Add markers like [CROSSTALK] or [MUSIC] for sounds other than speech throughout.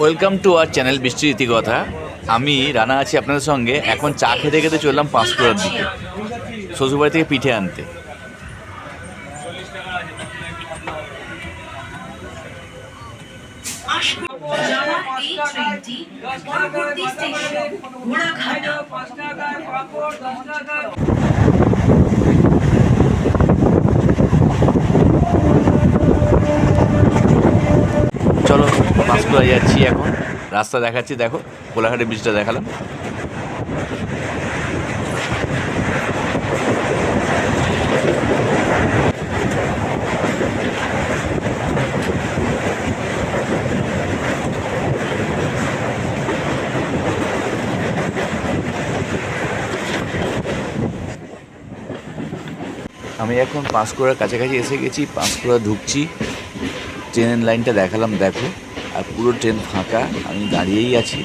Welcome to our channel বৃষ্টির ইতিকথা আমি রানা আছি আপনাদের সঙ্গে। এখন চা খেতে খেতে চললাম পাঁশকুড়ার দিকে। শ্বশুরবাড়ি থেকে পিঠে আনতে। চলো। পাঁশকুড়া যাচ্ছি এখন। রাস্তা দেখাচ্ছি, দেখো, কোলাঘাটের ব্রিজটা দেখালাম। আমি এখন পাঁশকুড়ার কাছাকাছি এসে গেছি, পাঁশকুড়া ঢুকছি। ট্রেনের লাইনটা দেখালাম, দেখো। আর পুরো ট্রেন ফাঁকা, আমি দাঁড়িয়েই আছি।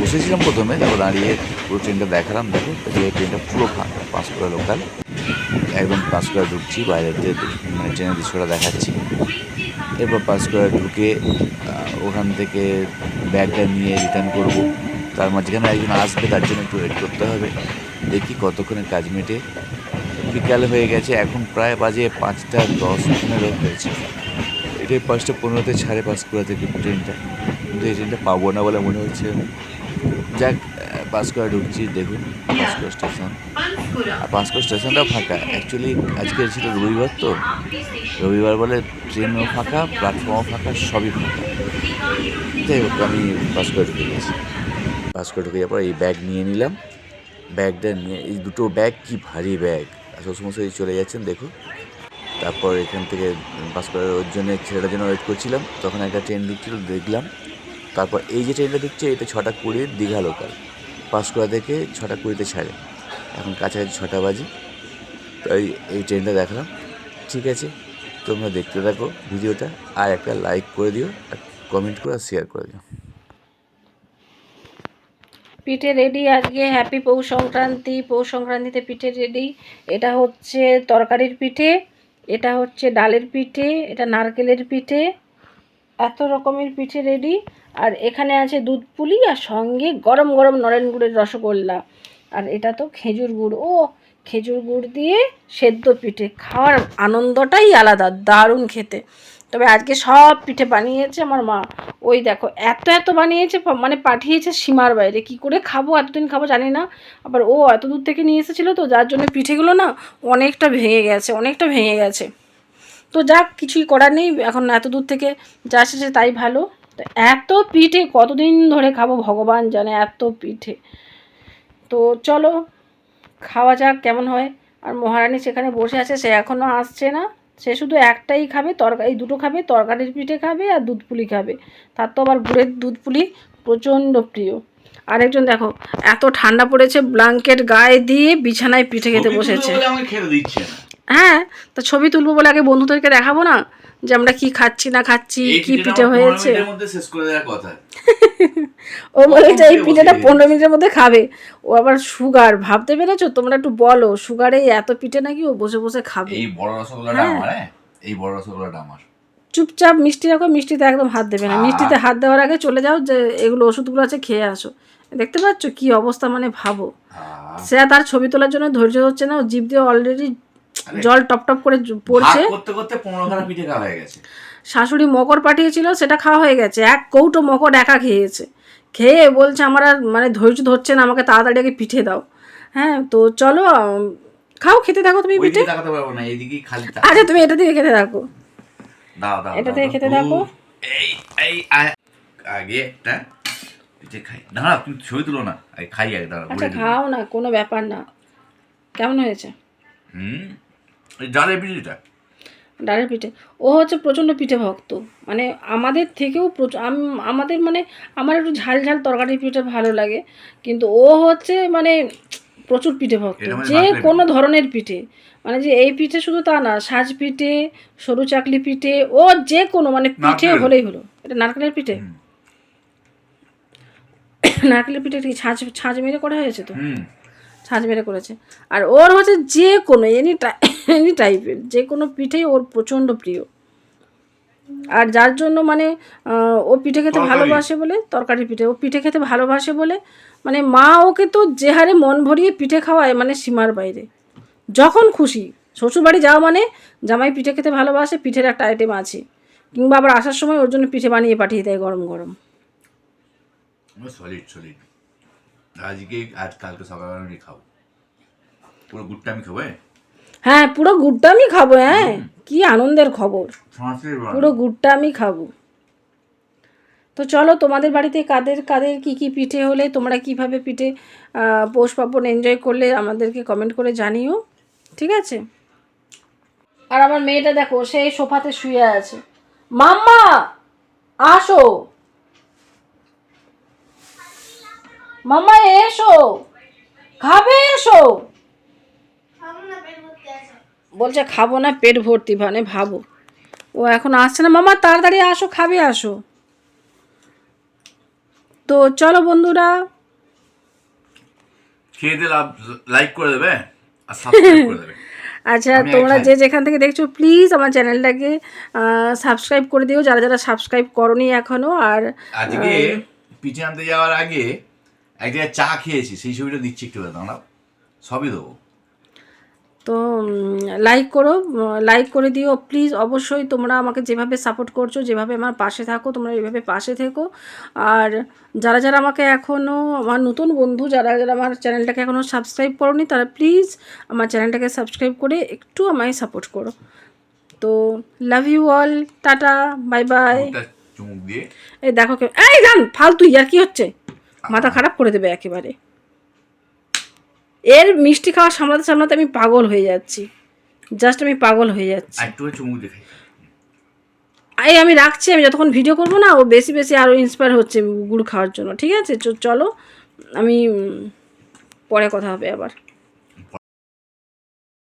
বসেছিলাম প্রথমে, তারপর দাঁড়িয়ে পুরো ট্রেনটা দেখালাম, দেখো ট্রেনটা পুরো ফাঁকা পাঁশকুড়া লোকাল একদম পাঁশকুড়া ঢুকছি, বাইরের মানে ট্রেনের দৃশ্যটা দেখাচ্ছি। এরপর পাঁশকুড়া ঢুকে ওখান থেকে ব্যাগটা নিয়ে রিটার্ন করব। তার মাঝখানে একজন আসবে, তার জন্য একটু ওয়েট করতে হবে। দেখি কতক্ষণে কাজ মেটে। বিকাল হয়ে গেছে, এখন প্রায় বাজে পাঁচটা দশ পনেরো হয়েছে। এটাই পাঁচটা পনেরোতে ছাড়ে পাঁশকুড়া থেকে ট্রেনটা। কিন্তু এই ট্রেনটা পাবো না বলে মনে হচ্ছে। যাক আহ, পাঁশকুড়া ঢুকছি দেখুন পাঁশকুড়া স্টেশন। আর পাঁশকুড়া স্টেশনটাও ফাঁকা। অ্যাকচুয়ালি আজকে ছিল রবিবার তো। রবিবার বলে ট্রেনও ফাঁকা প্ল্যাটফর্মও ফাঁকা সবই ফাঁকা। যাই হোক আমি পাঁশকুড়া ঢুকে গেছি। পাঁশকুড়া ঢুকে যাওয়ার পর এই ব্যাগ নিয়ে নিলাম। ব্যাগটা নিয়ে এই দুটো ব্যাগ কি ভারী ব্যাগ শ্বশুরমশাই চলে যাচ্ছেন দেখো তারপর এখান থেকে পাস করে ওর জন্য, ছেলেটার জন্য ওয়েট করছিলাম। তখন একটা ট্রেন ঢুকছিল দেখলাম। তারপর এই যে ট্রেনটা ঢুকছে এটা ছটা কুড়ির দীঘা লোকাল পাঁশকুড়া থেকে ছটা কুড়িতে ছাড়ে। এখন কাছাকাছি ছটা বাজে। তাই এই ট্রেনটা দেখলাম। ঠিক আছে, তোমরা দেখতে থাকো ভিডিওটা। আর একটা লাইক করে দিও, আর কমেন্ট করে শেয়ার করে দিও। পিঠে রেডি আজকে হ্যাপি পৌষ সংক্রান্তি। পৌষ সংক্রান্তিতে পিঠে রেডি এটা হচ্ছে তরকারির পিঠে। এটা হচ্ছে ডালের পিঠে, এটা নারকেলের পিঠে, এত রকমের পিঠে রেডি আর এখানে আছে দুধ পুলি আর সঙ্গে গরম গরম নরেন গুড়ের রসগোল্লা। আর এটা তো খেজুর গুড়। ও, খেজুর গুড় দিয়ে সেদ্ধ পিঠে। খাওয়ার আনন্দটাই আলাদা, দারুণ খেতে। তবে আজকে সব পিঠে বানিয়েছে আমার মা। ওই দেখো, এত এত বানিয়েছে মানে পাঠিয়েছে সীমার বাইরে। কি করে খাব, এতদিন খাব জানি না। আবার ও এত দূর থেকে নিয়ে এসেছিল তো, যার জন্য পিঠেগুলো না অনেকটা ভেঙে গেছে, অনেকটা ভেঙে গেছে। তো যাক, কিছুই করার নেই, এখন এত দূর থেকে যা এসেছে তাই ভালো। তো এত পিঠে কতদিন ধরে খাব ভগবান জানে, এত পিঠে। তো চলো, খাওয়া যাক কেমন হয়। আর মহারানী সেখানে বসে আছে, সে এখনও আসছে না। সে শুধু একটাই খাবে তরকারি দুটো খাবে তরকারির পিঠে খাবে আর দুধ পুলি খাবে। তার তো আবার গুড়ের দুধ পুলি প্রচণ্ড প্রিয়। আরেকজন দেখো এত ঠান্ডা পড়েছে ব্ল্যাঙ্কেট গায়ে দিয়ে বিছানায় পিঠে খেতে বসেছে। হ্যাঁ তা ছবি তুলবো বলে আগে বন্ধুদেরকে দেখাবো না? যে আমরা কি খাচ্ছি না খাচ্ছি কি পিঠে হয়েছে? [LAUGHS] ও বলেছে এই পিঠেটা পনেরো মিনিটের মধ্যে খাবে। ও আবার সুগার ভাবতে পেরেছ? তোমরা একটু বলো সুগারে এত পিঠে নাকি ও বসে বসে খাবে? এই বড় রসগোল্লাটা হ্যাঁ। আমার হ্যাঁ? এই বড় রসগোল্লাটা আমার। চুপচাপ মিষ্টি রাখো মিষ্টিতে একদম হাত দেবে না। মিষ্টিতে হাত দেওয়ার আগে চলে যাও যে এগুলো ওষুধগুলো আছে খেয়ে আসো। দেখতে পাচ্ছ কি অবস্থা মানে ভাবো। আহ, সে তার ছবি তোলার জন্য ধৈর্য হচ্ছে না ও জিভ দিয়ে অলরেডি জল টপ টপ করে পড়ছে। করতে করতে পনেরো খানা পিঠে খাওয়া হয়ে গেছে। শাশুড়ি মকর পাঠিয়েছিল সেটা খাওয়া হয়ে গেছে। এক কৌটো মকর একা খেয়েছে। খেয়ে বলছে আমার আর মানে ধৈর্য ধরছে না আমাকে তাড়াতাড়ি আগে পিঠে দাও। হ্যাঁ তো চলো খাও খেতে থাকো তুমি পিঠে। তাকাতে পারব না এইদিকেই খালি আচ্ছা তুমি এটা দিয়ে খেতে থাকো। দাও দাও এটা থেকে খেতে থাকো। এই এই আগে একটা পিঠে খাই। দাঁড়া তুমি ছবি তুলো না। খাই আগে দাঁড়া আচ্ছা খাও না কোনো ব্যাপার না। কেমন হয়েছে? হুম? ডালের পিঠেটা? ডালের পিঠে। ও হচ্ছে প্রচণ্ড পিঠে ভক্ত মানে আমাদের থেকেও আমাদের মানে আমার একটু ঝাল ঝাল তরকারি পিঠে ভালো লাগে কিন্তু ও হচ্ছে মানে প্রচুর পিঠে ভক্ত মানে যে কোনো ধরনের পিঠে। মানে যে এই পিঠে শুধু তা না সাজ পিঠে সরু চাকলি পিঠে ও যে কোনো মানে পিঠে হলেই হলো। এটা নারকেলের পিঠে? নারকেলের পিঠে কি ছাঁচ ছাঁচ মেরে করা হয়েছে তো? ছাঁচ মেরে করেছে। আর ওর হচ্ছে যে কোনো এনি এনি টাইপের যে কোনো পিঠেই ওর প্রচণ্ড প্রিয়। আর যার জন্য মানে ও পিঠে খেতে ভালোবাসে বলে তরকারি পিঠে ও পিঠে খেতে ভালোবাসে বলে মানে মা ওকে তো যে হারে মন ভরিয়ে পিঠে খাওয়ায় মানে সীমার বাইরে। যখন খুশি শ্বশুরবাড়ি যাওয়া মানে জামাই পিঠে খেতে ভালোবাসে পিঠের একটা আইটেম আছে। কিংবা আবার আসার সময় ওর জন্য পিঠে বানিয়ে পাঠিয়ে দেয় গরম গরম। সলিড সলিড আজকে আজ কালকে সকালে আমি খাব। পুরো গুড়টা আমি খাব হ্যাঁ? হ্যাঁ পুরো গুড়টা আমি খাব হ্যাঁ? কি আনন্দের খবর। পুরো গুড়টা আমি খাব। তো চলো তোমাদের বাড়িতে কাদের কাদের কি কি পিঠে হলে তোমরা কীভাবে পিঠে পৌষ পার্বণ এনজয় করলে আমাদেরকে কমেন্ট করে জানিও ঠিক আছে? আর আমার মেয়েটা দেখো সেই সোফাতে শুয়ে আছে। মাম্মা আসো। মাম্মা এসো। খাবে এসো। বলছে খাব না পেট ভর্তি মানে ভাবো। ও এখন আসছে না। মামা তাড়াতাড়ি আসো খাবে আসো। তো চলো বন্ধুরা। খেয়ে দিয়ে লাইক করে দেবে আর সাবস্ক্রাইব করে দেবে। [LAUGHS] আচ্ছা তোমরা যে যেখান থেকে দেখছ প্লিজ আমার চ্যানেলটাকে সাবস্ক্রাইব করে দিও। যারা যারা সাবস্ক্রাইব করনি এখনও আর আজকে পিঠে আনতে যাওয়ার আগে এক জায়গায় চা খেয়েছি সেই ছবিটা দিচ্ছি একটু দাঁড়াও সবই দেবো। তো লাইক করো লাইক করে দিও প্লিজ অবশ্যই তোমরা আমাকে যেভাবে সাপোর্ট করছ যেভাবে আমার পাশে থাকো তোমরা এইভাবে পাশে থেকো। আর যারা যারা আমাকে এখনও আমার নতুন বন্ধু যারা যারা আমার চ্যানেলটাকে এখনও সাবস্ক্রাইব করোনি তারা প্লিজ আমার চ্যানেলটাকে সাবস্ক্রাইব করে একটু আমায় সাপোর্ট করো। তো love you all tata bye bye এই দেখো এই জান ফালতু আর কি হচ্ছে? মাথা খারাপ করে দেবে একেবারে। এর মিষ্টি খাওয়া সামলাতে সামলাতে আমি পাগল হয়ে যাচ্ছি। জাস্ট আমি পাগল হয়ে যাচ্ছি। এই আমি রাখছি আমি যতক্ষণ ভিডিও করব না ও বেশি বেশি আরও ইন্সপায়ার হচ্ছে গুড় খাওয়ার জন্য। ঠিক আছে? চলো আমি পরে কথা হবে আবার।